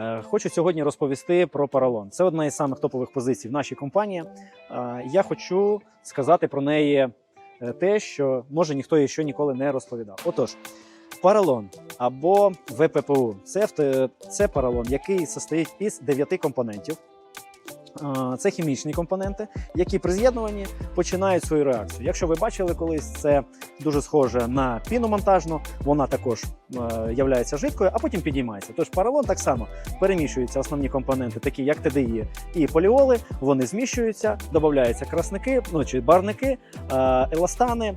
Е, Хочу сьогодні розповісти про паралон. Це одна із самих топових позицій в нашій компанії. Е, Я хочу сказати про неї е, те, що може ніхто ще ніколи не розповідав. Отож, паралон або ВППУ це, це паралон, який состоїть із дев'яти компонентів. Це хімічні компоненти, які при з'єднуванні починають свою реакцію. Якщо ви бачили колись, це дуже схоже на піну монтажну, вона також е, являється жидкою, а потім підіймається. Тож поролон так само перемішуються основні компоненти, такі як ТДІ і поліоли. Вони зміщуються, додаються красники, ну чи барники, е, еластани.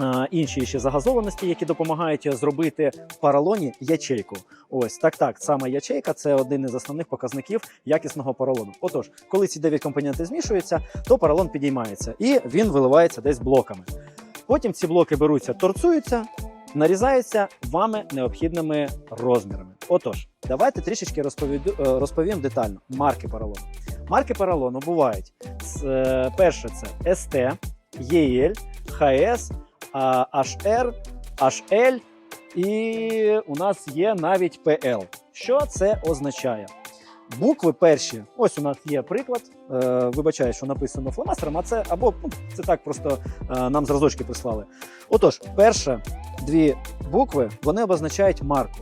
Е, Інші ще загазованості, які допомагають зробити в поролоні ячейку. Ось так, так. Саме ячейка це один із основних показників якісного поролону. Отож, коли ці 9 компонентів змішуються, то поролон підіймається і він виливається десь блоками. Потім ці блоки беруться, торцуються, нарізаються вами необхідними розмірами. Отож, давайте трішечки розповіду, е, розповім детально марки поролону. Марки поролону бувають е, перше це ЄЛ, ХС, а, HR, HL і у нас є навіть ПЛ. Що це означає? Букви перші, ось у нас є приклад. Е, вибачаю, що написано фломастером, а це або ну, це так просто е, нам зразочки прислали. Отож, перші дві букви вони обозначають марку.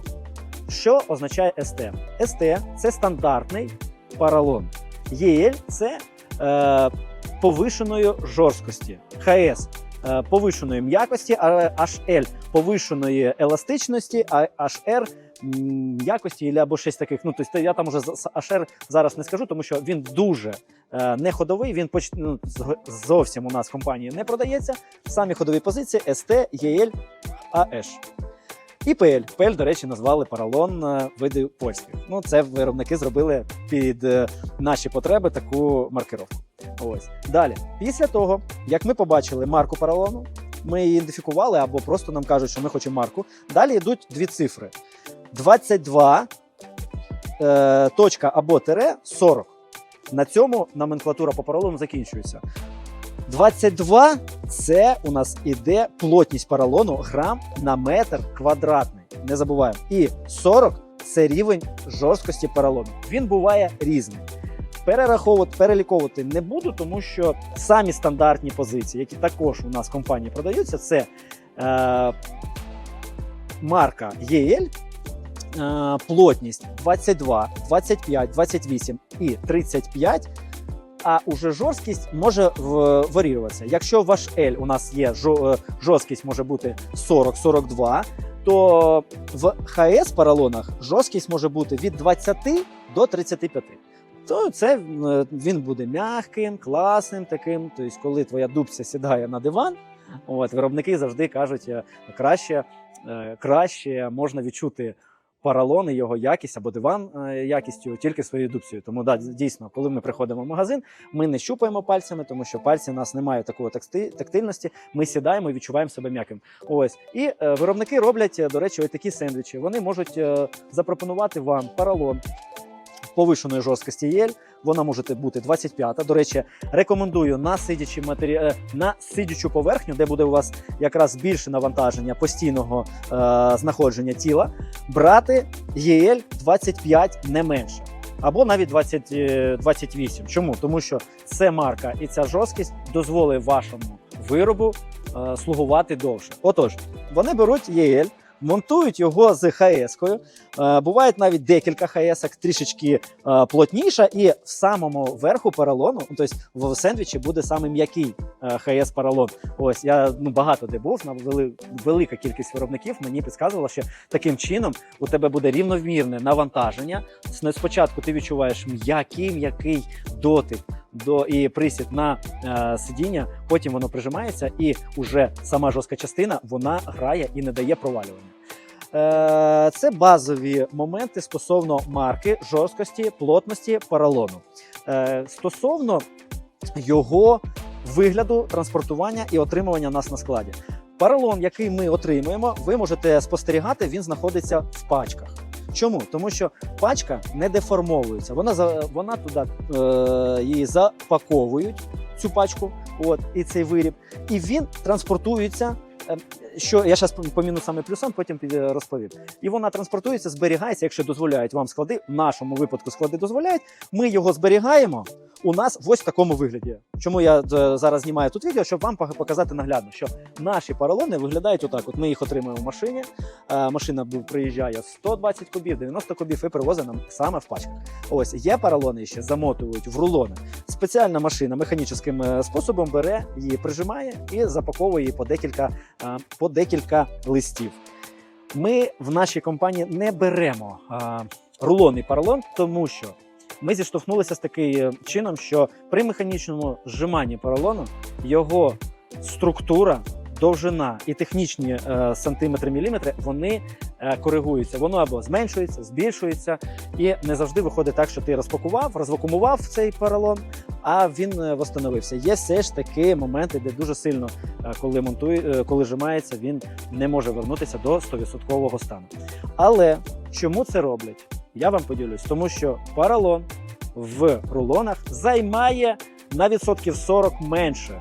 Що означає СТ? СТ це стандартний поролон. ЄЛ це е, повишеної жорсткості. ХС повишеної м'якості, HL повишеної еластичності, а HR якості або щось таких. Ну, тобто я там уже HR зараз не скажу, тому що він дуже е, не ходовий. Він поч... ну, зовсім у нас в компанії не продається. Самі ходові позиції ST, EL, AH. І ПЛ. ПЛ, до речі, назвали поролон е, види польських. Ну, це виробники зробили під е, наші потреби таку маркировку. Ось. Далі, після того, як ми побачили марку поролону, ми її ідентифікували або просто нам кажуть, що ми хочемо марку. Далі йдуть дві цифри: 22 е, точка або тире 40. На цьому номенклатура по поролону закінчується. 22 це у нас іде плотність поролону грам на метр квадратний. Не забуваємо. І 40 це рівень жорсткості поролону. Він буває різний. Перераховувати, переліковувати не буду, тому що самі стандартні позиції, які також у нас в компанії продаються, це е, марка EL, е, плотність 22, 25, 28 і 35. А уже жорсткість може варіюватися. Якщо ваш L у нас є е, жорсткість може бути 40-42, то в ХС поролонах жорсткість може бути від 20 до 35. То це е, він буде м'яким, класним таким. Тобто, коли твоя дубця сідає на диван, от виробники завжди кажуть, е, краще, е, краще можна відчути поролон і його якість або диван якістю тільки своєю дубцею. Тому да, дійсно, коли ми приходимо в магазин, ми не щупаємо пальцями, тому що пальці у нас не мають такої тактильності. Ми сідаємо і відчуваємо себе м'яким. Ось і виробники роблять, до речі, ось такі сендвічі. Вони можуть запропонувати вам поролон повишеної жорсткості єль. Вона може бути 25. До речі, рекомендую на сидячі матері... е, на сидячу поверхню, де буде у вас якраз більше навантаження постійного е, знаходження тіла, брати ЄЛ 25 не менше. Або навіть 20, е, 28. Чому? Тому що це марка і ця жорсткість дозволить вашому виробу е, слугувати довше. Отож, вони беруть ЄЛ, монтують його з ХС-кою. Е, бувають навіть декілька ХС, трішечки е, плотніша, і в самому верху поролону, ну, тобто в сендвічі буде саме м'який е, ХС поролон. Ось я ну багато де був велика кількість виробників мені підказувала, що таким чином у тебе буде рівномірне навантаження. Спочатку ти відчуваєш м'який м'який дотик до і присід на е, сидіння, потім воно прижимається, і уже сама жорстка частина вона грає і не дає провалювання. Е, Це базові моменти стосовно марки, жорсткості, плотності поролону. Е, Стосовно його вигляду, транспортування і отримування нас на складі. Поролон, який ми отримуємо, ви можете спостерігати, він знаходиться в пачках. Чому? Тому що пачка не деформовується. Вона за вона туди е, її запаковують, цю пачку, от і цей виріб, і він транспортується е, що я зараз по мінусам і плюсам, потім розповім. І вона транспортується, зберігається, якщо дозволяють вам склади. В нашому випадку склади дозволяють. Ми його зберігаємо. У нас ось в такому вигляді. Чому я е, зараз знімаю тут відео, щоб вам показати наглядно, що наші поролони виглядають отак. От ми їх отримуємо в машині. Е, машина приїжджає 120 кубів, 90 кубів і привозить нам саме в пачках. Ось є поролони ще замотують в рулони. Спеціальна машина механічним е, способом бере її, прижимає і запаковує її по декілька, по декілька листів. Ми в нашій компанії не беремо а, рулон і поролон, тому що ми зіштовхнулися з таким чином, що при механічному зжиманні поролону його структура, довжина і технічні е, сантиметри міліметри вони е, коригуються. Воно або зменшується, збільшується, і не завжди виходить так, що ти розпакував, розвакумував цей поролон, а він е, восстановився. Є все ж таки моменти, де дуже сильно, е, коли монтує, е, коли жимається, він не може вернутися до 100% стану. Але чому це роблять? Я вам поділюсь, тому що поролон в рулонах займає на відсотків 40 менше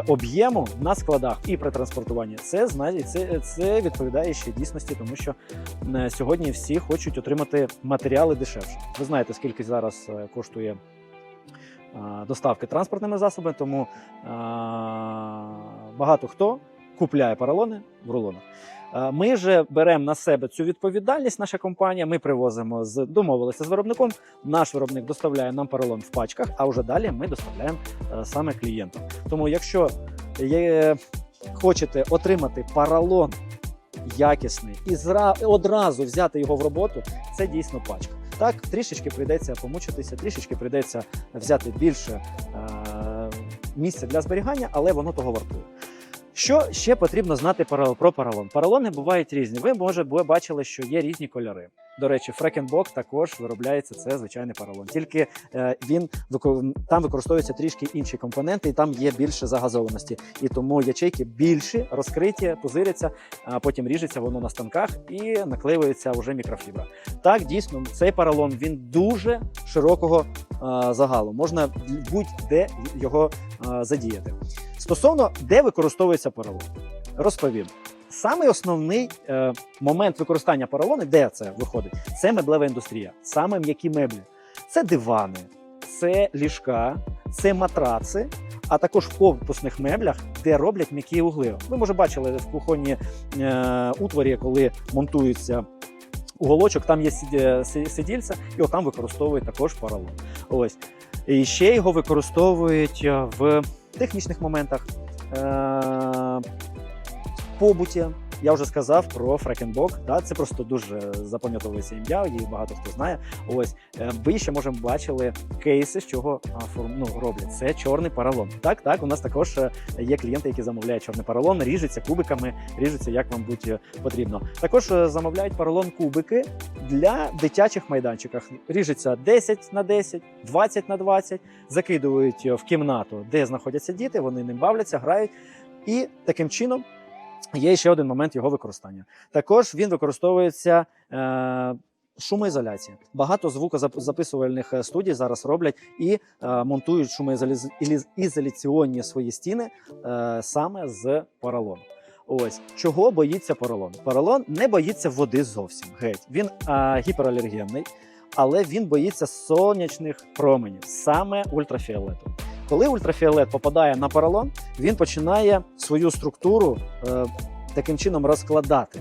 об'єму на складах і при транспортуванні. Це це, це відповідає ще дійсності, тому що е, сьогодні всі хочуть отримати матеріали дешевше. Ви знаєте, скільки зараз е, коштує е, доставки транспортними засобами, тому е, багато хто купляє поролони в рулонах. Е, Ми же беремо на себе цю відповідальність. Наша компанія. Ми привозимо з домовилися з виробником. Наш виробник доставляє нам поролон в пачках, а вже далі ми доставляємо е, саме клієнтам. Тому, якщо є, хочете отримати поролон якісний і зра, одразу взяти його в роботу, це дійсно пачка. Так, трішечки прийдеться помучитися, трішечки прийдеться взяти більше е, місця для зберігання, але воно того вартує. Що ще потрібно знати про, поролон? Поролони бувають різні. Ви може бачили, що є різні кольори. До речі, Фрекенбок також виробляється це звичайний поролон. Тільки е, він там використовуються трішки інші компоненти, і там є більше загазованості. І тому ячейки більші, розкриті, пузиряться, а потім ріжеться воно на станках і наклеюється вже мікрофібра. Так, дійсно, цей поролон він дуже широкого загалу. Можна будь-де його задіяти. Стосовно де використовується поролон, розповім. Самий основний е, момент використання поролону, де це виходить, це меблева індустрія, саме м'які меблі. Це дивани, це ліжка, це матраци, а також в корпусних меблях, де роблять м'які угли. Ви може бачили в кухонні е, утворі, коли монтується уголочок, там є сидільця, і отам використовують також поролон. Ось. І ще його використовують е, в технічних моментах. Побуті. Я вже сказав про Фрекенбок. Да? Це просто дуже запам'ятовується ім'я, її багато хто знає. Ось е, ви ще може бачили кейси, з чого ну, роблять. Це чорний поролон. Так, так. У нас також е, є клієнти, які замовляють чорний поролон, ріжуться кубиками, ріжуться як вам будь потрібно. Також е, замовляють поролон кубики для дитячих майданчиках. Ріжеться 10 на 10, 20 на 20, закидують в кімнату, де знаходяться діти. Вони ним бавляться, грають. І таким чином є ще один момент його використання. Також він використовується. Е- Шумоізоляція. Багато звукозаписувальних е, студій зараз роблять і е, монтують шумоізоляційні свої стіни е, саме з поролону. Ось чого боїться поролон? Поролон не боїться води зовсім геть. Він е, гіпералергенний, але він боїться сонячних променів, саме ультрафіолету. Коли ультрафіолет попадає на поролон, він починає свою структуру е, таким чином розкладати.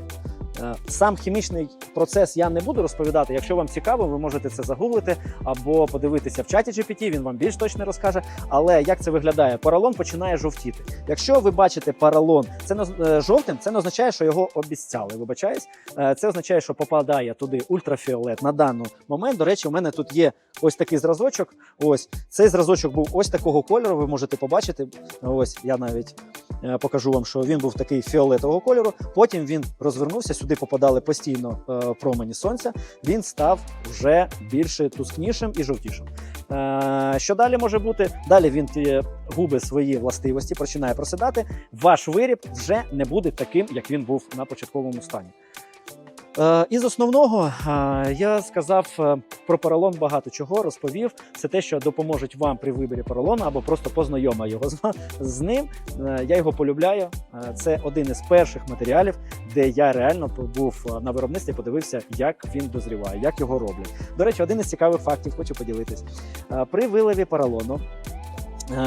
Е, Сам хімічний процес я не буду розповідати. Якщо вам цікаво, ви можете це загуглити або подивитися в чаті GPT, він вам більш точно розкаже. Але як це виглядає? Поролон починає жовтіти. Якщо ви бачите поролон це не е, жовтим, це не означає, що його обіцяли. Вибачаюсь, Е, це означає, що попадає туди ультрафіолет на даний момент. До речі, у мене тут є ось такий зразочок. Ось цей зразочок був ось такого кольору. Ви можете побачити. Ось я навіть е, покажу вам, що він був такий фіолетового кольору. Потім він розвернувся, сюди попадали постійно промені сонця. Він став вже більше тускнішим і жовтішим. Е, Що далі може бути? Далі він губи свої властивості починає просідати. Ваш виріб вже не буде таким, як він був на початковому стані. Е, Із основного е, я сказав е, про поролон багато чого, розповів. Це те, що допоможуть вам при виборі поролону або просто познайома його з, ним. Я його полюбляю. Це один із перших матеріалів, де я реально був на виробництві, подивився, як він дозріває, як його роблять. До речі, один із цікавих фактів хочу поділитись. При виливі поролону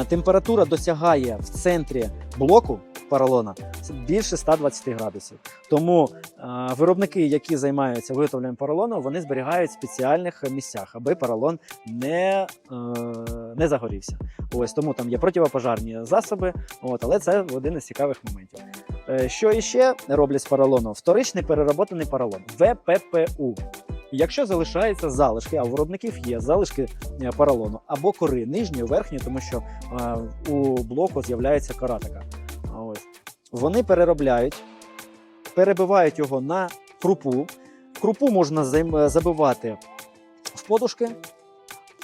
температура досягає в центрі блоку поролона більше 120 градусів. Тому е, виробники, які займаються виготовленням поролону, вони зберігають в спеціальних місцях, аби поролон не, е, не загорівся. Ось тому там є противопожарні засоби, от, але це один із цікавих моментів. Е, що іще роблять з поролону? Вторичний перероботаний поролон ВППУ. Якщо залишаються залишки, а у виробників є залишки е, поролону або кори нижньої, верхньої, тому що е, у блоку з'являється кора така. Вони переробляють, перебивають його на крупу. Крупу можна забивати в подушки,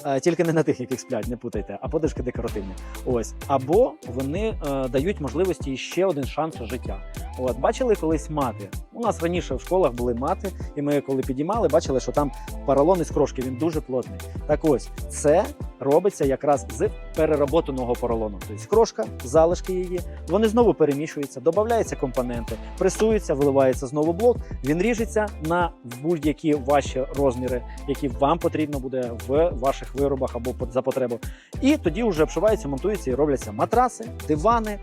е, тільки не на тих, яких сплять, не путайте, а подушки декоративні. Ось. Або вони е, дають можливості ще один шанс життя. От, бачили колись мати. У нас раніше в школах були мати, і ми коли підіймали, бачили, що там поролон із крошки, він дуже плотний. Так ось, це робиться якраз з перероботаного поролону. Тобто крошка, залишки її, вони знову перемішуються, додаються компоненти, пресуються, виливається знову блок. Він ріжеться на будь-які ваші розміри, які вам потрібно буде в ваших виробах або за потребу. І тоді вже обшиваються, монтуються і робляться матраси, дивани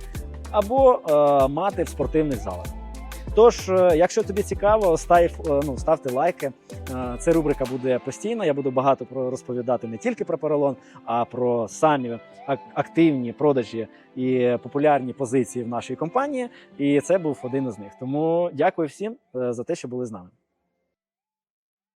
або е, мати в спортивних залах. Тож, е, якщо тобі цікаво, став, е, ну, ставте лайки. Е, Ця рубрика буде постійна. Я буду багато розповідати не тільки про поролон, а про самі активні продажі і популярні позиції в нашій компанії. І це був один із них. Тому дякую всім за те, що були з нами.